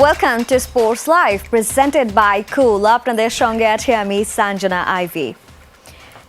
Welcome to sports live presented by cool আপনাদের সঙ্গে আছি আমি সাঞ্জনা আইভি।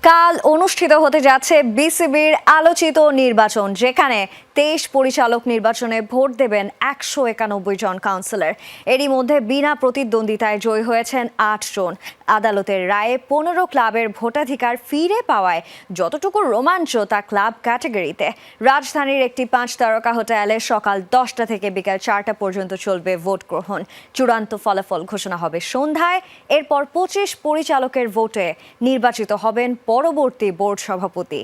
কাল অনুষ্ঠিত হতে যাচ্ছে বিসিবির আলোচিত নির্বাচন, যেখানে তেইশ পরিচালক নির্বাচনে ভোট দেবেন একশো একানব্বই জন কাউন্সিলর। এরই মধ্যে বিনা প্রতিদ্বন্দ্বিতায় জয়ী হয়েছেন আট জন। আদালতের রায়ে পনেরো ক্লাবের ভোটাধিকার ফিরে পাওয়ায় যতটুকু রোমাঞ্চ তা ক্লাব ক্যাটাগরিতে। রাজধানীর একটি পাঁচ তারকা হোটেলে সকাল দশটা থেকে বিকাল চারটা পর্যন্ত চলবে ভোট গ্রহণ। চূড়ান্ত ফলাফল ঘোষণা হবে সন্ধ্যায়। এরপর পঁচিশ পরিচালকের ভোটে নির্বাচিত হবেন পরবর্তী বোর্ড সভাপতি।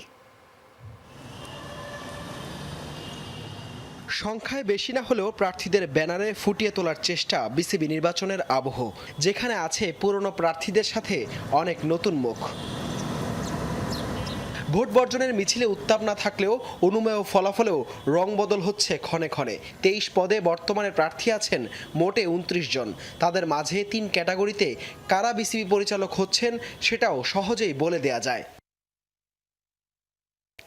সংখ্যায় বেশি না হলেও প্রার্থীদের ব্যানারে ফুটিয়ে তোলার চেষ্টা বিসিবি নির্বাচনের আবহ, যেখানে আছে পুরনো প্রার্থীদের সাথে অনেক নতুন মুখ। ভোট বর্জনের মিছিলে উত্তাপ না থাকলেও অনুমেয় ফলাফলেও রং বদল হচ্ছে ক্ষণে ক্ষণে। তেইশ পদে বর্তমানে প্রার্থী আছেন মোটে উনত্রিশ জন। তাদের মাঝে তিন ক্যাটাগরিতে কারা বিসিবি পরিচালক হচ্ছেন সেটাও সহজেই বলে দেয়া যায়।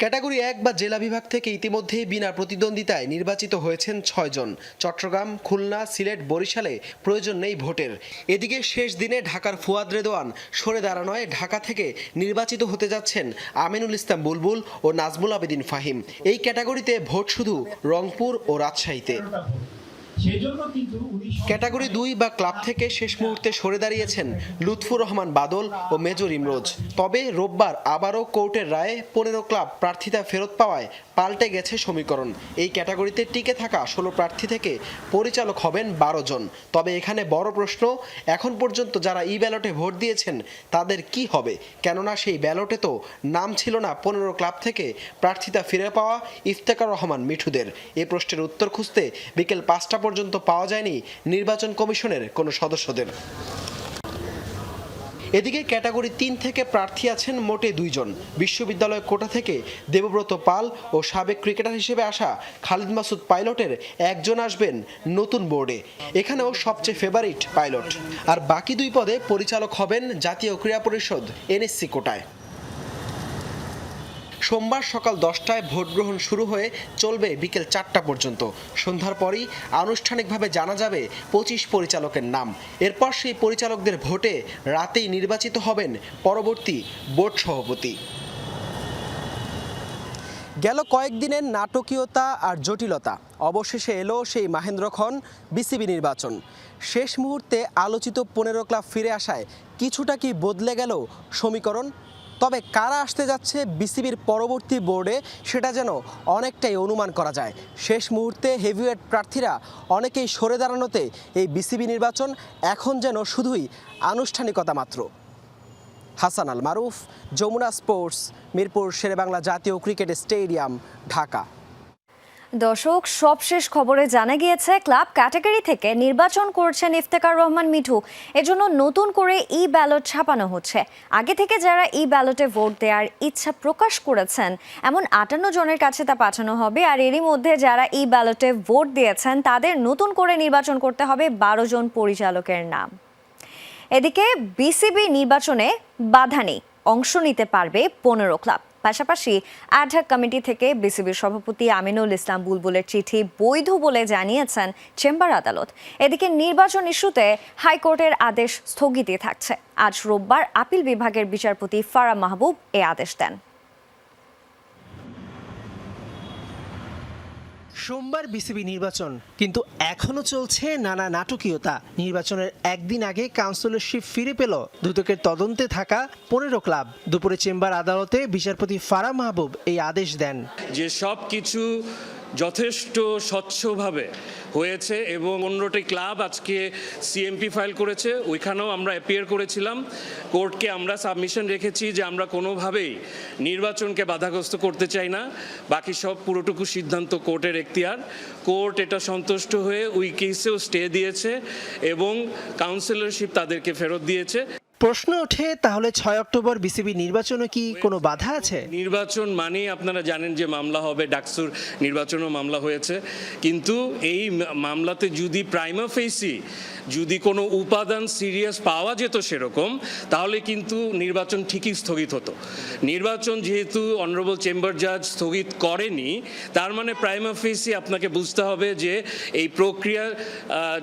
ক্যাটাগরি এক বা জেলা বিভাগ থেকে ইতিমধ্যেই বিনা প্রতিদ্বন্দ্বিতায় নির্বাচিত হয়েছেন ছয়জন। চট্টগ্রাম, খুলনা, সিলেট, বরিশালে প্রয়োজন নেই ভোটের। এদিকে শেষ দিনে ঢাকার ফুয়াদ রেদোয়ান সরে দাঁড়ানোয় ঢাকা থেকে নির্বাচিত হতে যাচ্ছেন আমিনুল ইসলাম বুলবুল ও নাজমুল আবেদিন ফাহিম। এই ক্যাটাগরিতে ভোট শুধু রংপুর ও রাজশাহীতে। ক্যাটাগরি দুই বা ক্লাব থেকে শেষ মুহূর্তে সরে দাঁড়িয়েছেন লুৎফুর রহমান বাদল ও মেজর ইমরোজ। তবে রোববার আবারও কোর্টের রায়ে পনেরো ক্লাব প্রার্থিতা ফেরত পাওয়ায় পাল্টে গেছে সমীকরণ। এই ক্যাটাগরিতে টিকে থাকা ষোলো প্রার্থী থেকে পরিচালক হবেন বারো জন। তবে এখানে বড় প্রশ্ন এখন পর্যন্ত যারা ই ব্যালটে ভোট দিয়েছেন তাদের কি হবে? কেননা সেই ব্যালটে তো নাম ছিল না পনেরো ক্লাব থেকে প্রার্থিতা ফিরে পাওয়া ইফতেকার রহমান মিঠুদের। এ প্রশ্নের উত্তর খুঁজতে বিকেল পাঁচটা পর্যন্ত পাওয়া যায়নি নির্বাচন কমিশনের কোনো সদস্যদের। এদিকে ক্যাটাগরি তিন থেকে প্রার্থী আছেন মোটে দুইজন। বিশ্ববিদ্যালয় কোটা থেকে দেবব্রত পাল ও সাবেক ক্রিকেটার হিসেবে আসা খালিদ মাসুদ পাইলটের একজন আসবেন নতুন বোর্ডে। এখানেও সবচেয়ে ফেভারিট পাইলট। আর বাকি দুই পদে পরিচালক হবেন জাতীয় ক্রীড়া পরিষদ এনএসসি কোটায়। সোমবার সকাল দশটায় ভোট গ্রহণ শুরু হয়ে চলবে বিকেল চারটা পর্যন্ত। সন্ধ্যার পরই আনুষ্ঠানিকভাবে জানা যাবে পঁচিশ পরিচালকের নাম। এরপর সেই পরিচালকদের ভোটে রাতেই নির্বাচিত হবেন পরবর্তী বোর্ড সভাপতি। গেল কয়েকদিনের নাটকীয়তা আর জটিলতা। অবশেষে এলো সেই মাহেন্দ্রক্ষণ বিসিবি নির্বাচন। শেষ মুহূর্তে আলোচিত পনেরো ক্লাব ফিরে আসায় কিছুটা কি বদলে গেল সমীকরণ? তবে কারা আসতে যাচ্ছে বিসিবির পরবর্তী বোর্ডে সেটা যেন অনেকটাই অনুমান করা যায়। শেষ মুহূর্তে হেভিওয়েট প্রার্থীরা অনেকেই সরে দাঁড়ানোতে এই বিসিবি নির্বাচন এখন যেন শুধুই আনুষ্ঠানিকতা মাত্র। হাসান আল মারুফ, যমুনা স্পোর্টস, মিরপুর শেরেবাংলা জাতীয় ক্রিকেট স্টেডিয়াম, ঢাকা। দর্শক, সবশেষ খবরে জানা গিয়েছে, ক্লাব ক্যাটাগরি থেকে নির্বাচন করছেন ইফতেকার রহমান মিঠু। এজন্য নতুন করে ই ব্যালট ছাপানো হচ্ছে। আগে থেকে যারা ই ব্যালটে ভোট দেওয়ার ইচ্ছা প্রকাশ করেছেন, এমন আটান্ন জনের কাছে তা পাঠানো হবে। আর এরই মধ্যে যারা ই ব্যালটে ভোট দিয়েছেন, তাদের নতুন করে নির্বাচন করতে হবে বারো জন পরিচালকের নাম। এদিকে বিসিবি নির্বাচনে বাধা নেই, অংশ নিতে পারবে পনেরো ক্লাব। পাশাপাশি আঢাক কমিটি থেকে বিসিবির সভাপতি আমিনুল ইসলাম বুলবুলের চিঠি বৈধ বলে জানিয়েছেন চেম্বার আদালত। এদিকে নির্বাচন ইস্যুতে হাইকোর্টের আদেশ স্থগিতই থাকছে। আজ রোববার আপিল বিভাগের বিচারপতি ফারা মাহবুব এ আদেশ দেন। সোমবার বিসিবি নির্বাচন। কিন্তু এখনও চলছে নানা নাটকীয়তা। নির্বাচনের একদিন আগে কাউন্সিলরশিপ ফিরে পেল। দুদকের তদন্তে থাকা পনেরো ক্লাব। দুপুরে চেম্বার আদালতে বিচারপতি ফারা মাহবুব এই আদেশ দেন। যে সব কিছু যথেষ্ট স্বচ্ছভাবে হয়েছে এবং অন্যটি ক্লাব আজকে সিএমপি ফাইল করেছে, ওইখানেও আমরা অ্যাপিয়ার করেছিলাম। কোর্টকে আমরা সাবমিশন রেখেছি যে আমরা কোনোভাবেই নির্বাচনকে বাধাগ্রস্ত করতে চাই না। বাকি সব পুরোটুকু সিদ্ধান্ত কোর্টের এখতিয়ার। কোর্ট এটা সন্তুষ্ট হয়ে ওই কেসেও স্টে দিয়েছে এবং কাউন্সিলরশিপ তাদেরকে ফেরত দিয়েছে। প্রশ্ন ওঠে তাহলে ছয় অক্টোবর বিসিবি নির্বাচনে কি কোনো বাধা আছে? নির্বাচন মানে আপনারা জানেন যে মামলা হবে ডাকসুর নির্বাচনও মামলা হয়েছে। কিন্তু এই মামলাতে যদি প্রাইমা ফেসি যদি কোনো উপাদান সিরিয়াস পাওয়া যেত সেরকম তাহলে কিন্তু নির্বাচন ঠিকই স্থগিত হতো। নির্বাচন যেহেতু অনারেবল চেম্বার জাজ স্থগিত করেনি তার মানে প্রাইমা ফেসি আপনাকে বুঝতে হবে যে এই প্রক্রিয়া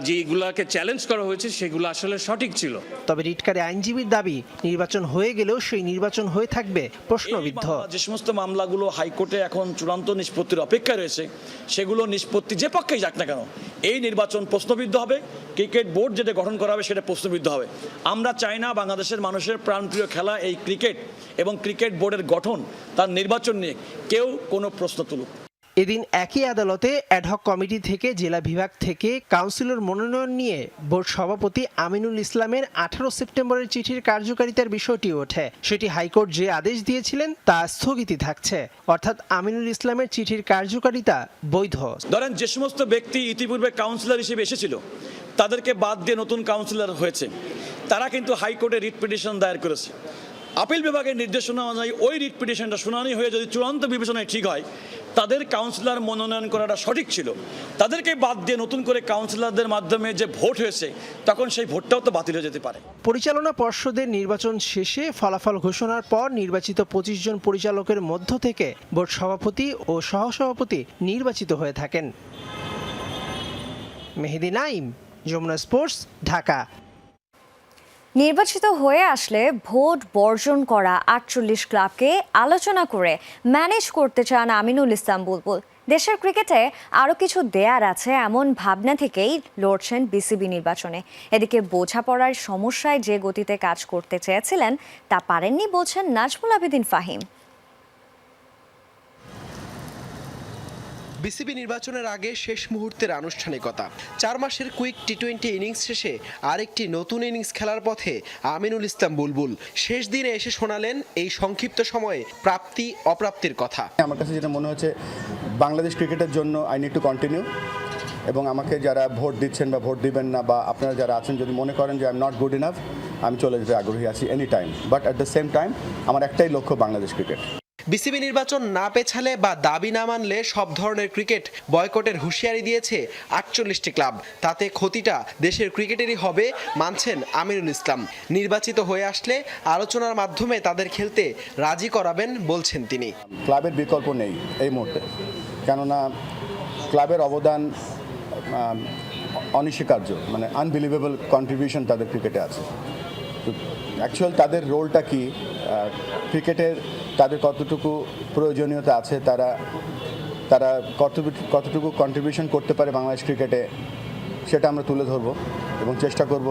যেগুলাকে চ্যালেঞ্জ করা হয়েছে সেগুলো আসলে সঠিক ছিল। তবে রিটকারে আইনজীবীর দাবি, নির্বাচন হয়ে গেলেও সেই নির্বাচন হয়ে থাকবে প্রশ্নবিদ্ধ। যে সমস্ত মামলাগুলো হাইকোর্টে এখন চূড়ান্ত নিষ্পত্তির অপেক্ষায় রয়েছে। সেগুলো নিষ্পত্তি যে পক্ষেই যাক না কেন, এই নির্বাচন প্রশ্নবিদ্ধ হবে, ক্রিকেট বোর্ড যেটা গঠন করা হবে সেটা প্রশ্নবিদ্ধ হবে। আমরা চাই না বাংলাদেশের মানুষের প্রাণপ্রিয় খেলা এই ক্রিকেট এবং ক্রিকেট বোর্ডের গঠন, তার নির্বাচন নিয়ে কেউ কোনো প্রশ্ন তুলুক। এদিন একই আদালতে অ্যাডহক কমিটি থেকে জেলা বিভাগ থেকে কাউন্সিলর মনোনয়ন নিয়ে বোর্ড সভাপতি আমিনুল ইসলামের আঠারো সেপ্টেম্বরের চিঠির কার্যকারিতার বিষয়টি ওঠে। সেটি হাইকোর্ট যে আদেশ দিয়েছিলেন তা স্থগিতই থাকছে। অর্থাৎ আমিনুল ইসলামের চিঠির কার্যকারিতা বৈধ। ধরেন যে সমস্ত ব্যক্তি ইতিপূর্বে কাউন্সিলর হিসেবে এসেছিল, তাদেরকে বাদ দিয়ে নতুন কাউন্সিলর হয়েছে। তারা কিন্তু হাইকোর্টে রিট পিটিশন দায়ের করেছে। আপিল বিভাগের নির্দেশনা অনুযায়ী ওই রিট পিটিশনটা শুনানি হয়ে যদি চূড়ান্ত বিবেচনায় ঠিক হয় তাদের কাউন্সিলর মনোনয়ন করাটা সঠিক ছিল। তাদেরকে বাদ দিয়ে নতুন করে কাউন্সিলরদের মাধ্যমে যে ভোট হয়েছে, তখন সেই ভোটটাও তো বাতিল হয়ে যেতে পারে। পরিচালনা পর্ষদের নির্বাচন শেষে ফলাফল ঘোষণার পর নির্বাচিত পঁচিশ জন পরিচালকের মধ্য থেকে বোর্ড সভাপতি ও সহসভাপতি নির্বাচিত হয়ে থাকেন। মেহেদি নাইম, যমুনা স্পোর্টস, ঢাকা। নির্বাচিত হয়ে আসলে ভোট বর্জন করা আটচল্লিশ ক্লাবকে আলোচনা করে ম্যানেজ করতে চান আমিনুল ইসলাম বুলবুল। দেশের ক্রিকেটে আরও কিছু দেয়ার আছে এমন ভাবনা থেকেই লড়ছেন বিসিবি নির্বাচনে। এদিকে বোঝাপড়ার সমস্যায় যে গতিতে কাজ করতে চেয়েছিলেন তা পারেননি বলছেন নাজমুল আবেদিন ফাহিম। বিসিবি নির্বাচনের আগে শেষ মুহূর্তের আনুষ্ঠানিকতা। চার মাসের কুইক টি টোয়েন্টি ইনিংস শেষে আরেকটি নতুন ইনিংস খেলার পথে আমিনুল ইসলাম বুলবুল। শেষ দিনে এসে শোনালেন এই সংক্ষিপ্ত সময়ে প্রাপ্তি, অপ্রাপ্তির কথা। আমার কাছে যেটা মনে হচ্ছে, বাংলাদেশ ক্রিকেটের জন্য আই নিড টু কন্টিনিউ এবং আমাকে যারা ভোট দিচ্ছেন বা ভোট দিবেন না বা আপনারা যারা আছেন, যদি মনে করেন যে I am not good enough আমি চলে যেতে আগ্রহী আছি any time but at the same time আমার একটাই লক্ষ্য বাংলাদেশ ক্রিকেট। বিসিবি নির্বাচন না পেছালে বা দাবি না মানলে সব ধরনের ক্রিকেট বয়কটের হুঁশিয়ারি দিয়েছে আটচল্লিশটি ক্লাব। তাতে ক্ষতিটা দেশের ক্রিকেটেরই হবে, মানছেন আমিরুল ইসলাম। নির্বাচিত হয়ে আসলে আলোচনার মাধ্যমে তাদের খেলতে রাজি করাবেন বলছেন তিনি। ক্লাবের বিকল্প নেই এই মুহূর্তে। কেননা ক্লাবের অবদান অনস্বীকার্য মানে আনবিলিভেবল কন্ট্রিবিউশন তাদের ক্রিকেটে আছে। অ্যাকচুয়াল তাদের রোলটা কি? ক্রিকেটের তাদের কতটুকু প্রয়োজনীয়তা আছে? তারা তারা কতটুকু কতটুকু কন্ট্রিবিউশন করতে পারে বাংলাদেশ ক্রিকেটে সেটা আমরা তুলে ধরবো এবং চেষ্টা করব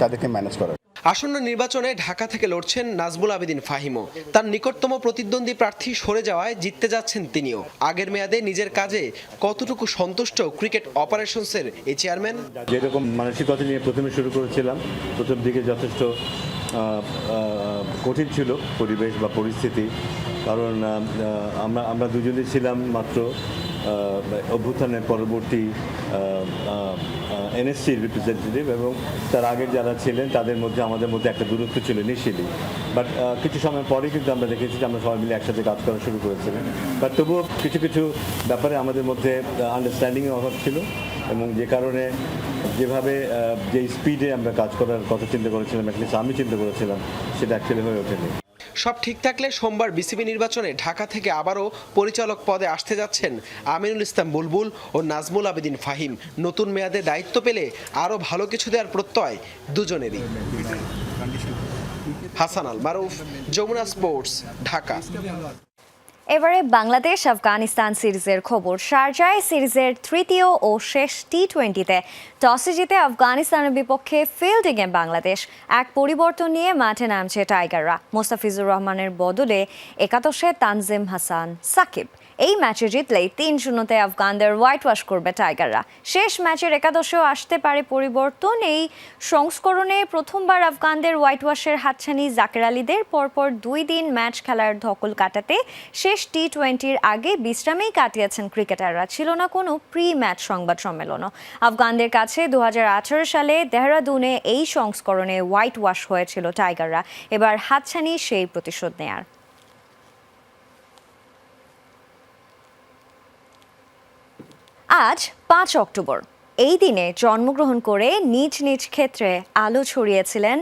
তাদেরকে ম্যানেজ করার। আসন্ন নির্বাচনে ঢাকা থেকে লড়ছেন নাজবুল আবেদিন ফাহিমও তার নিকটতম প্রতিদ্বন্দ্বী প্রার্থী সরে যাওয়ায় জিততে যাচ্ছেন তিনিও। আগের মেয়াদে নিজের কাজে কতটুকু সন্তুষ্ট ক্রিকেট অপারেশনসের এই চেয়ারম্যান যেরকম মানসিকতা নিয়ে প্রথমে শুরু করেছিলাম প্রথম দিকে যথেষ্ট কঠিন ছিল পরিবেশ বা পরিস্থিতি। কারণ আমরা আমরা দুজনেই ছিলাম মাত্র অভ্যুত্থানের পরবর্তী এনএসসির রিপ্রেজেন্টেটিভ এবং তার আগের যারা ছিলেন, তাদের মধ্যে, আমাদের মধ্যে একটা দূরত্ব ছিল নিশ্চিতই। বাট কিছু সময় পরে কিন্তু আমরা দেখেছি যে আমরা সবাই মিলে একসাথে কাজ করা শুরু করেছিলাম। বাট তবুও কিছু কিছু ব্যাপারে আমাদের মধ্যে আন্ডারস্ট্যান্ডিংয়ের অভাব ছিল। এবং যে কারণে যেভাবে যে স্পিডে আমরা কাজ করার কথা চিন্তা করেছিলাম অ্যাটলিস্ট আমি চিন্তা করেছিলাম, সেটা অ্যাকচুয়ালি হয়ে ওঠেনি। সব ঠিক থাকলে সোমবার বিসিবি নির্বাচনে ঢাকা থেকে আবারও পরিচালক পদে আসতে যাচ্ছেন আমিনুল ইসলাম বুলবুল ও নাজমুল আবেদিন ফাহিম। নতুন মেয়াদে দায়িত্ব পেলে আরও ভালো কিছু দেওয়ার প্রত্যয় দুজনেরই। হাসান আল মারুফ, যমুনা স্পোর্টস, ঢাকা। এবারে বাংলাদেশ আফগানিস্তান সিরিজের খবর। শারজায় সিরিজের তৃতীয় ও শেষ টি টোয়েন্টিতে টসে জিতে আফগানিস্তানের বিপক্ষে ফিল্ডিংয়ে বাংলাদেশ। এক পরিবর্তন নিয়ে মাঠে নামছে টাইগাররা। মোস্তাফিজুর রহমানের বদলে একাদশে তানজিম হাসান সাকিব। এই ম্যাচে জিতলেই তিন শূন্যতে আফগানদের হোয়াইট ওয়াশ করবে টাইগাররা। শেষ ম্যাচের একাদশেও আসতে পারে পরিবর্তন। এই সংস্করণে প্রথমবার আফগানদের হোয়াইট ওয়াশের হাতছানি জাকের আলীদের। পরপর দুই দিন ম্যাচ খেলার ধকল কাটাতে শেষ টি টোয়েন্টির আগে বিশ্রামেই কাটিয়েছেন ক্রিকেটাররা। ছিল না কোনো প্রি ম্যাচ সংবাদ সম্মেলনও। আফগানদের কাছে দু হাজার আঠেরো সালে দেহরাদুনে এই সংস্করণে হোয়াইট ওয়াশ হয়েছিল টাইগাররা। এবার হাতছানি সেই প্রতিশোধ নেয়ার। আজ পাঁচ অক্টোবর। এই দিনে জন্মগ্রহণ করে নিজ নিজ ক্ষেত্রে আলো ছড়িয়েছিলেন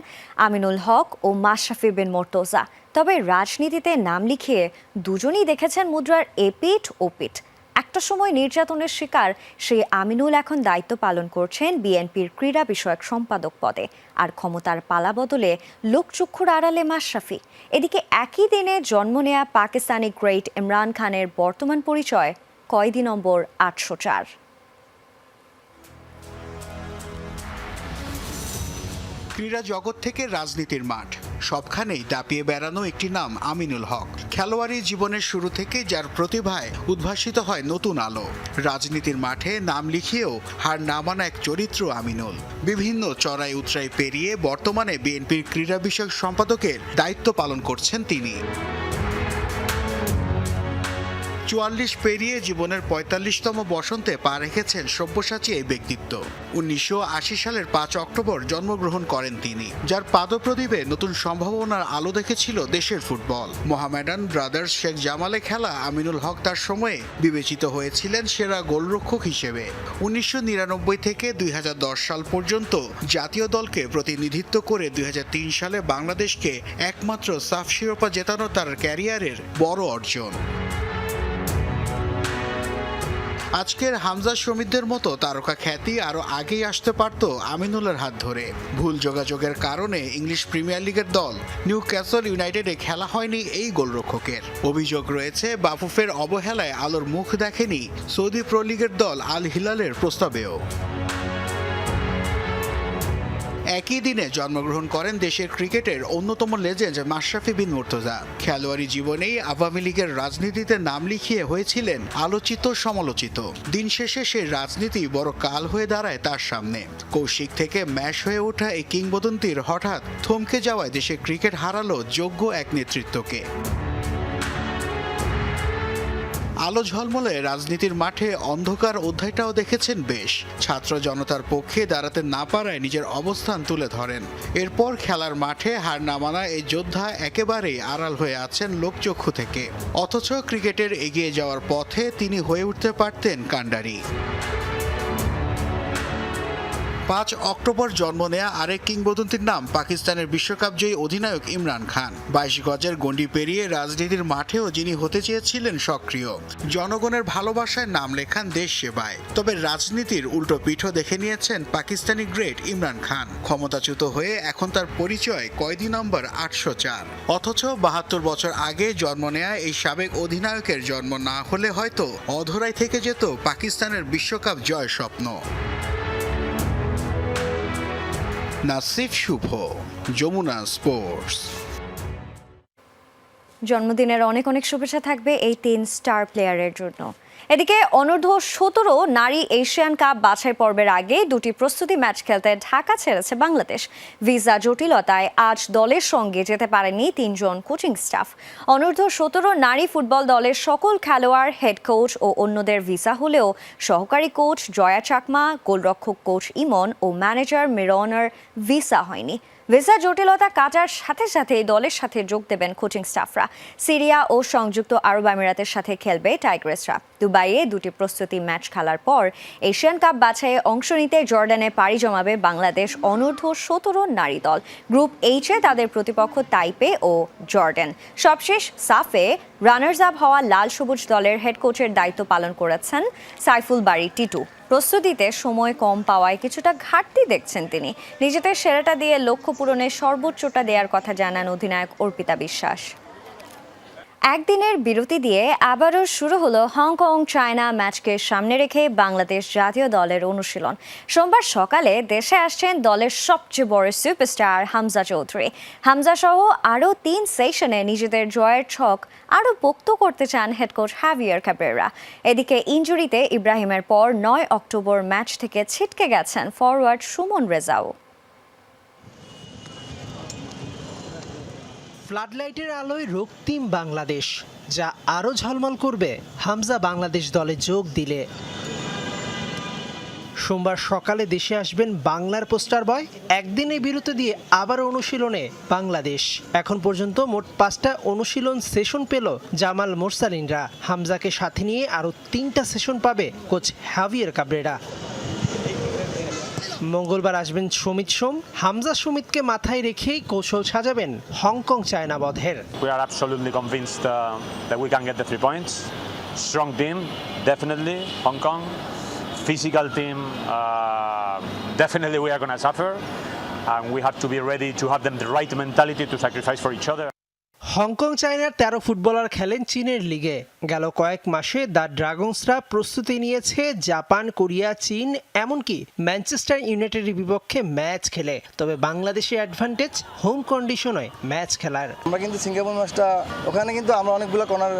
আমিনুল হক ও মাশরাফি বিন মোর্তজা। তবে রাজনীতিতে নাম লিখিয়ে দুজনই দেখেছেন মুদ্রার এপিঠ ও পিঠ। একটা সময় নির্যাতনের শিকার সেই আমিনুল এখন দায়িত্ব পালন করছেন বিএনপির ক্রীড়া বিষয়ক সম্পাদক পদে। আর ক্ষমতার পালা বদলে লোকচক্ষুর আড়ালে মাশরাফি। এদিকে একই দিনে জন্ম নেয়া পাকিস্তানি গ্রেট ইমরান খানের বর্তমান পরিচয় কয়েদি নম্বর আটশো চার। ক্রীড়া জগৎ থেকে রাজনীতির মাঠ। সবখানেই দাপিয়ে বেড়ানো একটি নাম আমিনুল হক। খেলোয়াড়ি জীবনের শুরু থেকে যার প্রতিভায় উদ্ভাসিত হয় নতুন আলো। রাজনীতির মাঠে নাম লিখিয়েও হার না মানা এক চরিত্র আমিনুল। বিভিন্ন চড়াই উতরাই পেরিয়ে বর্তমানে বিএনপির ক্রীড়া বিষয়ক সম্পাদকের দায়িত্ব পালন করছেন তিনি। চুয়াল্লিশ পেরিয়ে জীবনের পঁয়তাল্লিশতম বসন্তে পা রেখেছেন সব্যসাচী এই ব্যক্তিত্ব। উনিশশো আশি সালের পাঁচ অক্টোবর জন্মগ্রহণ করেন তিনি, যার পাদপ্রদীপে নতুন সম্ভাবনার আলো দেখেছিল দেশের ফুটবল। মোহামেডান ব্রাদার্স শেখ জামালে খেলা আমিনুল হক তার সময়ে বিবেচিত হয়েছিলেন সেরা গোলরক্ষক হিসেবে। উনিশশো নিরানব্বই থেকে দুই হাজার দশ সাল পর্যন্ত জাতীয় দলকে প্রতিনিধিত্ব করে দুই হাজার তিন সালে বাংলাদেশকে একমাত্র সাফ শিরোপা জেতানো তার ক্যারিয়ারের বড় অর্জন। আজকের হামজা শ্রমিকদের মতো তারকা খ্যাতি আরও আগেই আসতে পারত আমিনুলের হাত ধরে। ভুল যোগাযোগের কারণে ইংলিশ প্রিমিয়ার লিগের দল নিউ ক্যাসল ইউনাইটেডে খেলা হয়নি এই গোলরক্ষকের। অভিযোগ রয়েছে, বাফুফের অবহেলায় আলোর মুখ দেখেনি সৌদি প্রো লিগের দল আল হিলালের প্রস্তাবেও। একই দিনে জন্মগ্রহণ করেন দেশের ক্রিকেটের অন্যতম লেজেন্ড মাশরাফি বিন মুর্তজা। খেলোয়াড়ি জীবনেই আওয়ামী লীগের রাজনীতিতে নাম লিখিয়ে হয়েছিলেন আলোচিত সমালোচিত। দিন শেষে সেই রাজনীতি বড় কাল হয়ে দাঁড়ায় তার সামনে। কৌশিক থেকে ম্যাশ হয়ে ওঠা এই কিংবদন্তির হঠাৎ থমকে যাওয়ায় দেশে ক্রিকেট হারালো যোগ্য এক নেতৃত্বকে। আলো ঝলমলে রাজনীতির মাঠে অন্ধকার অধ্যায়টাও দেখেছেন বেশ। ছাত্র জনতার পক্ষে দাঁড়াতে না পারায় নিজের অবস্থান তুলে ধরেন। এরপর খেলার মাঠে হার না মানা এই যোদ্ধা একেবারেই আড়াল হয়ে আছেন লোকচক্ষু থেকে। অথচ ক্রিকেটের এগিয়ে যাওয়ার পথে তিনি হয়ে উঠতে পারতেন কাণ্ডারি। পাঁচ অক্টোবর জন্ম নেয়া আরেক কিংবদন্তির নাম পাকিস্তানের বিশ্বকাপ জয়ী অধিনায়ক ইমরান খান। বাইশ গজের গণ্ডি পেরিয়ে রাজনীতির মাঠেও যিনি হতে চেয়েছিলেন সক্রিয়। জনগণের ভালোবাসায় নাম লেখান দেশ সেবায়। তবে রাজনীতির উল্টো পিঠও দেখে নিয়েছেন পাকিস্তানি গ্রেট ইমরান খান। ক্ষমতাচ্যুত হয়ে এখন তার পরিচয় কয়েদি নম্বর আটশো চার। অথচ বাহাত্তর বছর আগে জন্ম নেয়া এই সাবেক অধিনায়কের জন্ম না হলে হয়তো অধরাই থেকে যেত পাকিস্তানের বিশ্বকাপ জয় স্বপ্ন নাসিফ শুভ যমুনা স্পোর্টস। জন্মদিনের অনেক অনেক শুভেচ্ছা থাকবে এই তিন স্টার প্লেয়ারের জন্য। এদিকে অনূর্ধ্ব সতেরো নারী এশিয়ান কাপ বাছাই পর্বের আগে দুটি প্রস্তুতি ম্যাচ খেলতে ঢাকা ছেড়েছে বাংলাদেশ। ভিসা জটিলতায় আজ দলের সঙ্গে যেতে পারেনি তিনজন কোচিং স্টাফ। অনূর্ধ্ব সতেরো নারী ফুটবল দলের সকল খেলোয়াড়, হেড কোচ ও অন্যদের ভিসা হলেও সহকারী কোচ জয়া চাকমা, গোলরক্ষক কোচ ইমন ও ম্যানেজার মিরনের ভিসা হয়নি। ভিসা জটিলতা কাটার সাথে সাথে দলের সাথে যোগ দেবেন কোচিং স্টাফরা। সিরিয়া ও সংযুক্ত আরব আমিরাতের সাথে খেলবে টাইগ্রেসরা। দুবাইয়ে দুটি প্রস্তুতি ম্যাচ খেলার পর এশিয়ান কাপ বাছাইয়ে অংশ নিতে জর্ডানে পাড়ি জমাবে বাংলাদেশ অনূর্ধ্ব সতেরো নারী দল। গ্রুপ এইচে তাদের প্রতিপক্ষ তাইপে ও জর্ডান। সবশেষ সাফে রানার্স আপ হওয়া লাল সবুজ দলের হেড কোচের দায়িত্ব পালন করেছেন সাইফুল বাড়ি টিটু। প্রস্তুতিতে সময় কম পাওয়ায় কিছুটা ঘাটতি দেখছেন তিনি। নিজেদের সেরাটা দিয়ে লক্ষ্য পূরণে সর্বোচ্চটা দেওয়ার কথা জানান অধিনায়ক অর্পিতা বিশ্বাস। একদিনের বিরতি দিয়ে আবারও শুরু হলো হংকং চায়না ম্যাচকে সামনে রেখে বাংলাদেশ জাতীয় দলের অনুশীলন। সোমবার সকালে দেশে আসছেন দলের সবচেয়ে বড় সুপারস্টার হামজা চৌধুরী। হামজা সহ আরও তিন সেশনে নিজেদের জয়ের ছক আরও পোক্ত করতে চান হেড কোচ হ্যাভিয়ার ক্যাবেরা এদিকে ইঞ্জুরিতে ইব্রাহিমের পর নয় অক্টোবর ম্যাচ থেকে ছিটকে গেছেন ফরওয়ার্ড সুমন রেজাও। ফ্লাডলাইটের আলোয় রক্তিম বাংলাদেশ, যা আরও ঝলমল করবে। হামজা বাংলাদেশ দলে যোগ দিলে। সোমবার সকালে দেশে আসবেন বাংলার পোস্টার বয়। একদিনে বিরতি দিয়ে আবার অনুশীলনে বাংলাদেশ। এখন পর্যন্ত মোট পাঁচটা অনুশীলন সেশন পেল জামাল মোরসালিনরা। হামজাকে সাথে নিয়ে আরও তিনটা সেশন পাবে কোচ হ্যাভিয়ার কাবরেরা। মঙ্গলবার আসবেন সুমিত সোম হামজা সুমিতকে মাথায় রেখেই কৌশল সাজাবেন হংকং চায়না বধের We are absolutely convinced uh, that we can get the three points. Strong team, definitely. Hong Kong, physical team, uh, definitely we are going to suffer. And we have to be ready to have them the right mentality to sacrifice for each other. Hong Kong চায়নার তেরো footballer খেলেন চীনের লিগে। গেল কয়েক মাসে the ড্রাগনসরা প্রস্তুতি নিয়েছে জাপান, কোরিয়া, চীন, এমনকি ম্যানচেস্টার ইউনাইটেডের বিপক্ষে ম্যাচ খেলে। তবে বাংলাদেশের অ্যাডভান্টেজ হোম কন্ডিশনে ম্যাচ খেলার। আমরা কিন্তু সিঙ্গাপুর ম্যাচটা, ওখানে কিন্তু আমরা অনেকগুলো কর্নার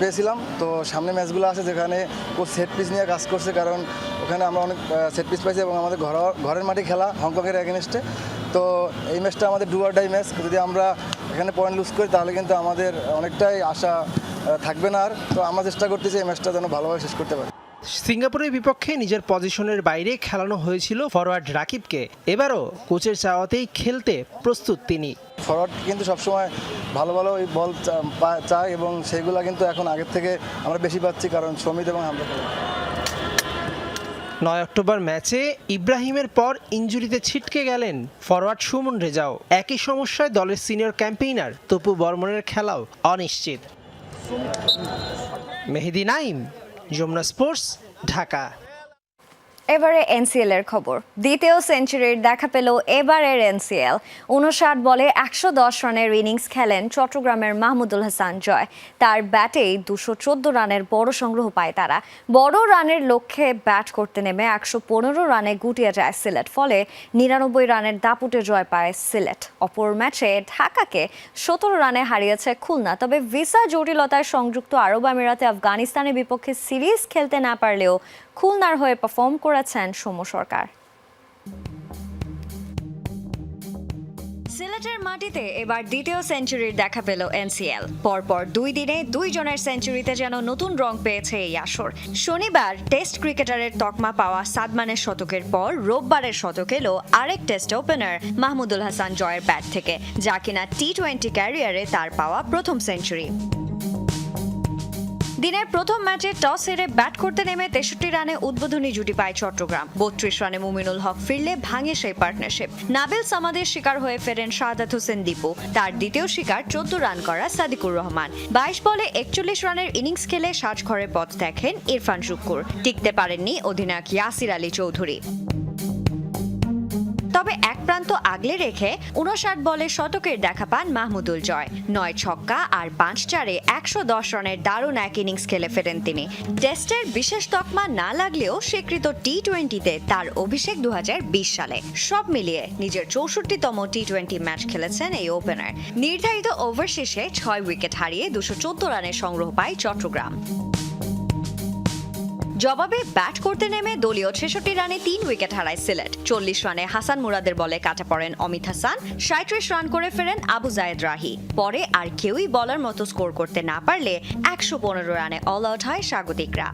পেয়েছিলাম। তো সামনে ম্যাচগুলো আছে যেখানে ও সেট পিস নিয়ে কাজ করছে, কারণ ওখানে আমরা অনেক সেট পিস পাইছি এবং আমাদের ঘর ঘরের মাঠে খেলা হংকংয়ের এগেনস্টে তো এই ম্যাচটা আমাদের ডু ডাই ম্যাচ। যদি আমরা এখানে পয়েন্ট লুজ করি তাহলে কিন্তু আমাদের অনেকটাই আশা থাকবে না আর। তো আমরা চেষ্টা করতেছি এই ম্যাচটা যেন ভালোভাবে শেষ করতে পারি। সিঙ্গাপুরের বিপক্ষে নিজের পজিশনের বাইরে খেলানো হয়েছিল ফরওয়ার্ড রাকিবকে। এবারও কোচের চাওয়াতেই খেলতে প্রস্তুত তিনি। ফরওয়ার্ড কিন্তু সবসময় ভালো ভালো ওই বল চায় এবং সেইগুলো কিন্তু এখন আগের থেকে আমরা বেশি পাচ্ছি কারণ সমিত এবং খেলে। নয় অক্টোবর ম্যাচে ইব্রাহিমের পর ইঞ্জুরিতে ছিটকে গেলেন ফরওয়ার্ড সুমন রেজাও। একই সমস্যায় দলের সিনিয়র ক্যাম্পেইনার তপু বর্মনের খেলাও অনিশ্চিত। মেহেদি নাইম, যমুনা স্পোর্টস, ঢাকা। এবারে এনসিএল এর খবর। দ্বিতীয় সেঞ্চুরির দেখা পেল এবারের এনসিএল। উনষাট বলে একশো দশ রানের ইনিংস খেলেন চট্টগ্রামের মাহমুদুল হাসান জয়। তার ব্যাটেই দুশো চোদ্দ রানের বড় সংগ্রহ পায় তারা। বড় রানের লক্ষ্যে ব্যাট করতে নেমে একশো পনেরো রানে গুটিয়ে যায় সিলেট। ফলে নিরানব্বই রানের দাপুটে জয় পায় সিলেট। অপর ম্যাচে ঢাকাকে সতেরো রানে হারিয়েছে খুলনা। তবে ভিসা জটিলতায় সংযুক্ত আরব আমিরাতে আফগানিস্তানের বিপক্ষে সিরিজ খেলতে না পারলেও খুলনার হয়ে পারফর্ম করেছেন সৌম্য সরকার। সিলেটের মাটিতে এবার দ্বিতীয় সেঞ্চুরির দেখা পেল এনসিএল পরপর দুই দিনে দুইজনের সেঞ্চুরিতে যেন নতুন রং পেয়েছে এই আসর। শনিবার টেস্ট ক্রিকেটারের তকমা পাওয়া সাদমানের শতকের পর রোববারের শতক এলো আরেক টেস্ট ওপেনার মাহমুদুল হাসান জয়ের ব্যাট থেকে, যা কিনা টি টোয়েন্টি ক্যারিয়ারে তার পাওয়া প্রথম সেঞ্চুরি দিনের প্রথম ম্যাচে টস হেরে ব্যাট করতে নেমে তেষট্টি রানে উদ্বোধনী জুটি পায় চট্টগ্রাম। বত্রিশ রানে মুমিনুল হক ফিরলে ভাঙে সেই পার্টনারশিপ নাবিল সামাদের শিকার হয়ে ফেরেন শাহাদাত হোসেন দীপু। তার দ্বিতীয় শিকার চোদ্দ রান করা সাদিকুর রহমান। বাইশ বলে একচল্লিশ রানের ইনিংস খেলে সাজঘরের পথ দেখেন ইরফান শুক্কুর। টিকতে পারেননি অধিনায়ক ইয়াসির আলী চৌধুরী। তবে এক প্রান্ত আগলে রেখে উনষাট বলে শতকের দেখা পান মাহমুদুল জয়। নয় ছক্কা আর পাঁচ চারে একশো দশ রানের দারুণ এক ইনিংস খেলে ফেরেন তিনি। টেস্টের বিশেষ তকমা না লাগলেও স্বীকৃত টি টোয়েন্টিতে তার অভিষেক দু হাজার বিশ সালে। সব মিলিয়ে নিজের চৌষট্টিতম টি টোয়েন্টি ম্যাচ খেলেছেন এই ওপেনার। নির্ধারিত ওভার শেষে ছয় উইকেট হারিয়ে দুশো চোদ্দ রানের সংগ্রহ পায় চট্টগ্রাম। জবাবে ব্যাট করতে নেমে দলীয় ছেষট্টি রানে তিন উইকেট হারায় সিলেট। চল্লিশ রানে হাসান মুরাদের বলে কাটা পড়েন অমিত হাসান। সাঁত্রিশ রান করে ফেরেন আবু জায়েদ রাহি। পরে আর কেউই বলার মতো স্কোর করতে না পারলে একশো পনেরো রানে অল আউট হয় স্বাগতিকরা।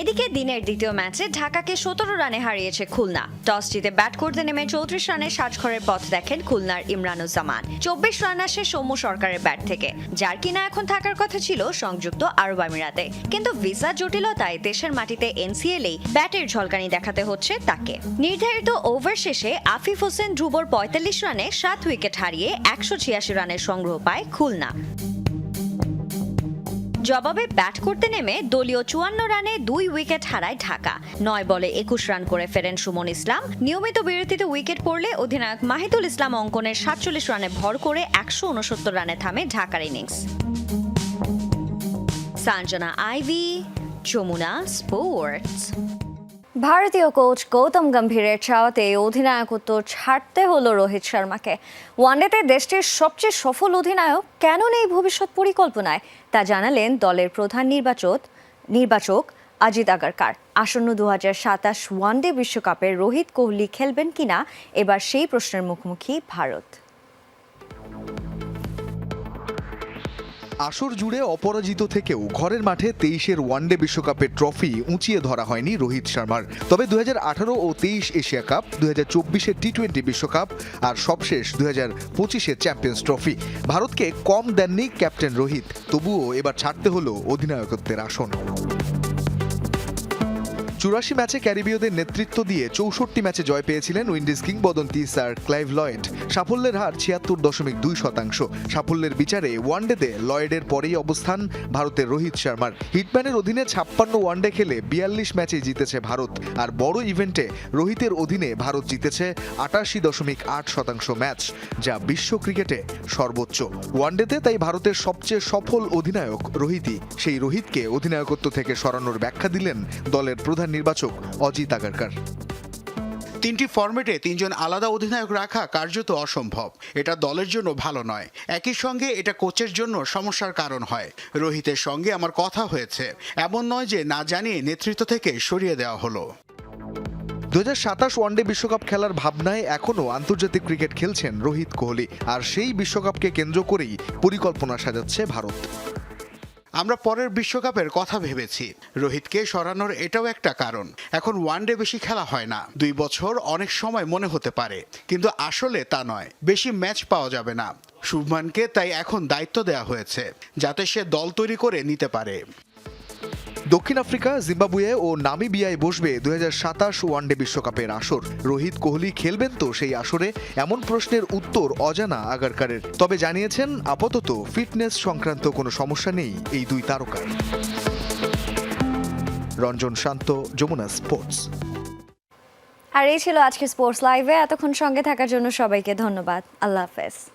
এদিকে দিনের দ্বিতীয় ম্যাচে ঢাকাকে সতেরো রানে হারিয়েছে খুলনা। টস জিতে ব্যাট করতে নেমে চৌত্রিশ রানের সাজঘরের পথ দেখেন খুলনার ইমরানুজ্জামান। চব্বিশ রান আসে সৌম্য সরকারের ব্যাট থেকে। যার কিনা এখন থাকার কথা ছিল সংযুক্ত আরব আমিরাতে। কিন্তু ভিসা জটিলতায় দেশের মাটিতে এনসিএলেই ব্যাটের ঝলকানি দেখাতে হচ্ছে তাকে। নির্ধারিত ওভার শেষে আফিফ হোসেন ধ্রুবর পঁয়তাল্লিশ রানে সাত উইকেট হারিয়ে একশো ছিয়াশি রানের সংগ্রহ পায় খুলনা। জবাবে ব্যাট করতে নেমে দলীয় চুয়ান্ন রানে দুই উইকেট হারায় ঢাকা। নয় বলে একুশ রান করে ফেরেন সুমন ইসলাম। নিয়মিত বিরতিতে উইকেট পড়লে অধিনায়ক মাহিদুল ইসলাম অঙ্কনের সাতচল্লিশ রানে ভর করে একশো উনসত্তর রানে থামে ঢাকার ইনিংস। সাঞ্জনা আইভি, যমুনা স্পোর্টস। ভারতীয় কোচ গৌতম গম্ভীরের চাওয়াতে অধিনায়কত্ব ছাড়তে হলো রোহিত শর্মাকে। ওয়ানডেতে দেশটির সবচেয়ে সফল অধিনায়ক কেন নেই ভবিষ্যৎ পরিকল্পনায়, তা জানালেন দলের প্রধান নির্বাচক নির্বাচক অজিত আগারকার। আসন্ন দু হাজার সাতাশ ওয়ানডে বিশ্বকাপে রোহিত কোহলি খেলবেন কিনা, এবার সেই প্রশ্নের মুখোমুখি ভারত। আসর জুড়ে অপরাজিত থেকেও ঘরের মাঠে তেইশের ওয়ানডে বিশ্বকাপের ট্রফি উঁচিয়ে ধরা হয়নি রোহিত শর্মার। তবে দু হাজার আঠারো ও তেইশ এশিয়া কাপ দু হাজার চব্বিশের টি টোয়েন্টি বিশ্বকাপ আর সবশেষ দু হাজার পঁচিশের চ্যাম্পিয়ন্স ট্রফি। ভারতকে কম দেননি ক্যাপ্টেন রোহিত, তবুও এবার ছাড়তে হলো অধিনায়কত্বের আসন। চুরাশি ম্যাচে ক্যারিবীয়দের নেতৃত্ব দিয়ে চৌষট্টি ম্যাচে জয় পেয়েছিলেন উইন্ডিজ কিংবদন্তি স্যার ক্লাইভ লয়েড। সাফল্যের হার ছিয়াত্তর দশমিক দুই শতাংশ। সাফল্যের বিচারে ওয়ানডেতে লয়েডের পরেই অবস্থান ভারতের রোহিত শর্মার। হিটম্যানের অধীনে ছাপ্পান্ন ওয়ানডে খেলে বিয়াল্লিশ ম্যাচে জিতেছে ভারত। আর বড় ইভেন্টে রোহিতের অধীনে ভারত জিতেছে আটাশি দশমিক আট শতাংশ ম্যাচ, যা বিশ্ব ক্রিকেটে সর্বোচ্চ। ওয়ানডেতে তাই ভারতের সবচেয়ে সফল অধিনায়ক রোহিতই। সেই রোহিতকে অধিনায়কত্ব থেকে সরানোর ব্যাখ্যা দিলেন দলের প্রধান নির্বাচক অজিত আগারকার। তিনটি ফরম্যাটে তিনজন আলাদা অধিনায়ক রাখা কার্যত অসম্ভব। এটা দলের জন্য ভালো নয়। একই সঙ্গে এটা কোচের জন্য সমস্যার কারণ হয়। রোহিতের সঙ্গে আমার কথা হয়েছে। এমন নয় যে না জানিয়ে নেতৃত্ব থেকে সরিয়ে দেওয়া হলো। দু হাজার সাতাশ ওয়ানডে বিশ্বকাপ খেলার ভাবনায় এখনও আন্তর্জাতিক ক্রিকেট খেলছেন রোহিত কোহলি। আর সেই বিশ্বকাপকে কেন্দ্র করেই পরিকল্পনা সাজাচ্ছে ভারত। আমরা পরের বিশ্বকাপের কথা ভেবেছি। রোহিতকে সরানোর এটাও একটা কারণ। এখন ওয়ানডে বেশি খেলা হয় না। দুই বছর অনেক সময় মনে হতে পারে। কিন্তু আসলে তা নয়। বেশি ম্যাচ পাওয়া যাবে না। শুভমানকে তাই এখন দায়িত্ব দেওয়া হয়েছে, যাতে সে দল তৈরি করে নিতে পারে। দক্ষিণ আফ্রিকা, জিম্বাবুয়ে ও নামিবিয়ায় বসবে দু সাতাশ ওয়ানডে বিশ্বকাপের আসর। রোহিত কোহলি খেলবেন তো সেই আসরে? এমন প্রশ্নের উত্তর অজানা আগারকারের। তবে জানিয়েছেন, আপাতত ফিটনেস সংক্রান্ত কোনো সমস্যা নেই এই দুই তারকার। রঞ্জন শান্ত, যমুনা স্পোর্টস। আর এই ছিল আজকে স্পোর্টস লাইভে। এতক্ষণ সঙ্গে থাকার জন্য সবাইকে ধন্যবাদ। আল্লাহ হাফেজ।